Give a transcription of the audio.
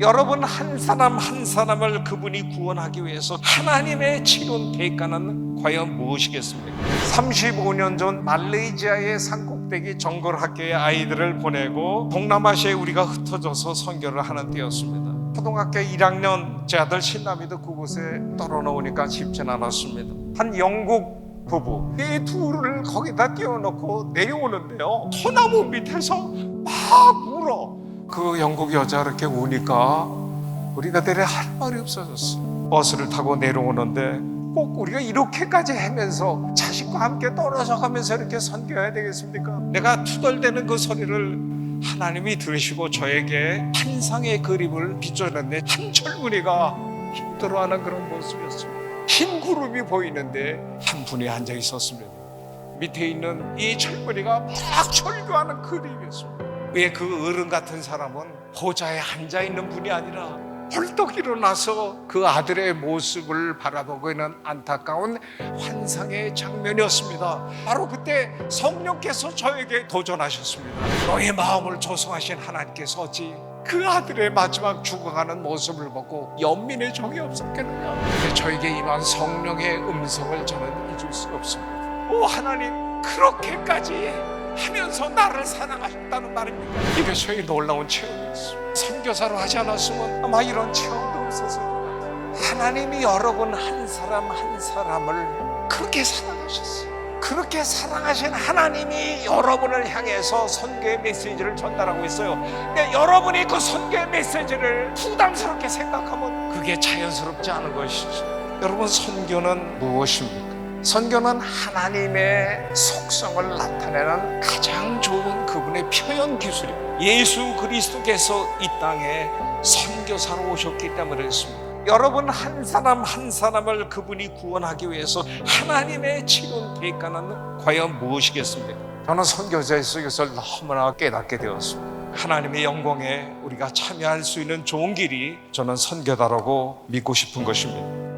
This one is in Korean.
여러분 한 사람 한 사람을 그분이 구원하기 위해서 하나님의 치른 대가는 과연 무엇이겠습니까? 35년 전 말레이시아의 산꼭대기 정글 학교의 아이들을 보내고 동남아시아에 우리가 흩어져서 선교를 하는 때였습니다. 초등학교 1학년 제 아들 신남이도 그곳에 떨어놓으니까 쉽진 않았습니다. 한 영국 부부 이 둘을 거기다 띄워놓고 내려오는데요. 소나무 밑에서 막 울어. 그 영국 여자 이렇게 우니까 우리가 내려 할 말이 없어졌어. 버스를 타고 내려오는데 꼭 우리가 이렇게까지 하면서 자식과 함께 떨어져 가면서 이렇게 선교해야 되겠습니까? 내가 투덜대는 그 소리를 하나님이 들으시고 저에게 환상의 그림을 비춰냈네. 한 젊은이가 힘들어하는 그런 모습이었습니다. 흰 구름이 보이는데 한 분이 앉아 있었습니다. 밑에 있는 이 젊은이가 막 철교하는 그림이었습니다. 왜 그 어른 같은 사람은 보좌에 앉아 있는 분이 아니라 벌떡 일어나서 그 아들의 모습을 바라보고 있는 안타까운 환상의 장면이었습니다. 바로 그때 성령께서 저에게 도전하셨습니다. 너의 마음을 조성하신 하나님께서 어찌 그 아들의 마지막 죽어가는 모습을 보고 연민의 정이 없었겠느냐. 저에게 임한 성령의 음성을 저는 잊을 수가 없습니다. 오 하나님 그렇게까지 하면서 나를 사랑하셨다는 말입니까? 이게 저희 놀라운 체험이었어요. 선교사로 하지 않았으면 아마 이런 체험도 없었을 것 같아요. 하나님이 여러분 한 사람 한 사람을 그렇게 사랑하셨어요. 그렇게 사랑하신 하나님이 여러분을 향해서 선교의 메시지를 전달하고 있어요. 근데 여러분이 그 선교의 메시지를 부담스럽게 생각하면 그게 자연스럽지 않은 것이죠. 여러분 선교는 무엇입니까? 선교는 하나님의 속성을 나타내는 가장 좋은 그분의 표현 기술입니다. 예수 그리스도께서 이 땅에 선교사로 오셨기 때문에 그렇습니다. 여러분 한 사람 한 사람을 그분이 구원하기 위해서 하나님의 치른 대가는 과연 무엇이겠습니까? 저는 선교자의 속에서 너무나 깨닫게 되었습니다. 하나님의 영광에 우리가 참여할 수 있는 좋은 길이 저는 선교다라고 믿고 싶은 것입니다.